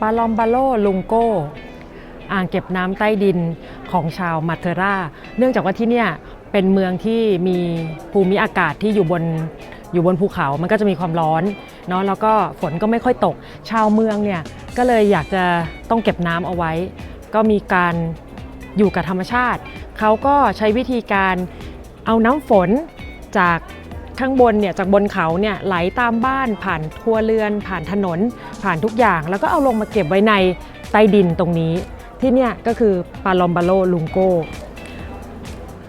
ปาลอมบาโลลุงโกอ่างเก็บน้ำใต้ดินของชาวมาเทราเนื่องจากว่าที่เนี่ยเป็นเมืองที่มีภูมิอากาศที่อยู่บนอยู่บนภูเขามันก็จะมีความร้อนเนาะแล้วก็ฝนก็ไม่ค่อยตก ชาวเมืองเนี่ยก็เลยอยากจะต้องเก็บน้ำเอาไว้ ก็มีการอยู่กับธรรมชาติ เขาก็ใช้วิธีการเอาน้ำฝนจาก ข้างบนเนี่ยจากบนเขาเนี่ยไหลตามบ้านผ่านครัวเรือน ผ่านถนน ผ่านทุกอย่าง แล้วก็เอาลงมาเก็บไว้ในใต้ดินตรงนี้ ที่เนี่ยก็คือปาลอมบาโลลุงโก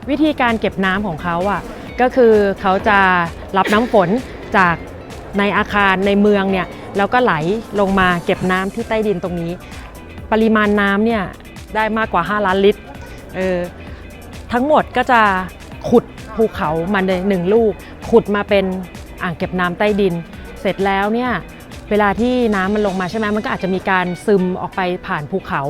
วิธีการเก็บน้ำของเขาอะก็คือเขาจะรับน้ำฝนจากในอาคารในเมืองเนี่ยแล้วก็ไหลลงมาเก็บน้ำที่ใต้ดินตรงนี้ ปริมาณน้ำเนี่ยได้มากกว่า 5 ล้านลิตรเออทั้งหมดก็จะ ขุดภูเขามาในหนึ่งลูก ขุดมาเป็นอ่างเก็บน้ำใต้ดิน เสร็จแล้วเนี่ยเวลาที่น้ำมันลงมาใช่ไหมมันก็อาจจะมีการซึมออกไปผ่านภูเขา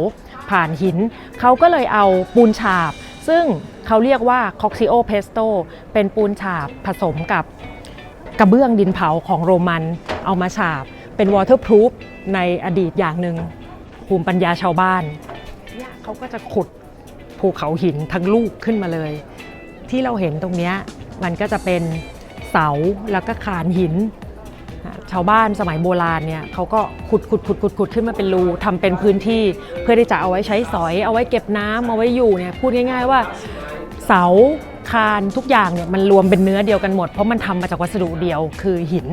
ผ่านหิน เขาก็เลยเอาปูนฉาบ ซึ่งเขาเรียกว่าคอกซิโอเพสโตเป็นปูนฉาบผสมกับกระเบื้องดินเผาของโรมันเอามาฉาบ เป็นวอเตอร์พ o ูฟในอดีตอย่างหนึ่งภูมิปัญญาชาวบ้านเนี่ยเขาก็จะขุดภูเขาหินทั้งลูกขึ้นมาเลย ที่เราเห็นตรงนี้มันก็จะเป็นเสาแล้วก็คานหิน ชาวบ้านสมัยโบราณเนี่ยเขาก็ขุดขุดขุดขุดขุดขึ้นมาเป็นรูทำเป็นพื้นที่ เพื่อที่จะเอาไว้ใช้สอย เอาไว้เก็บน้ำเอาไว้อยู่เนี่ยพูดง่าย ๆว่าเสาคานทุกอย่างเนี่ยมันรวมเป็นเนื้อเดียวกันหมด เพราะมันทำมาจากวัสดุเดียวคือหิน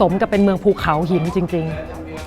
สมกับเป็นเมืองภูเขาหินจริง ๆ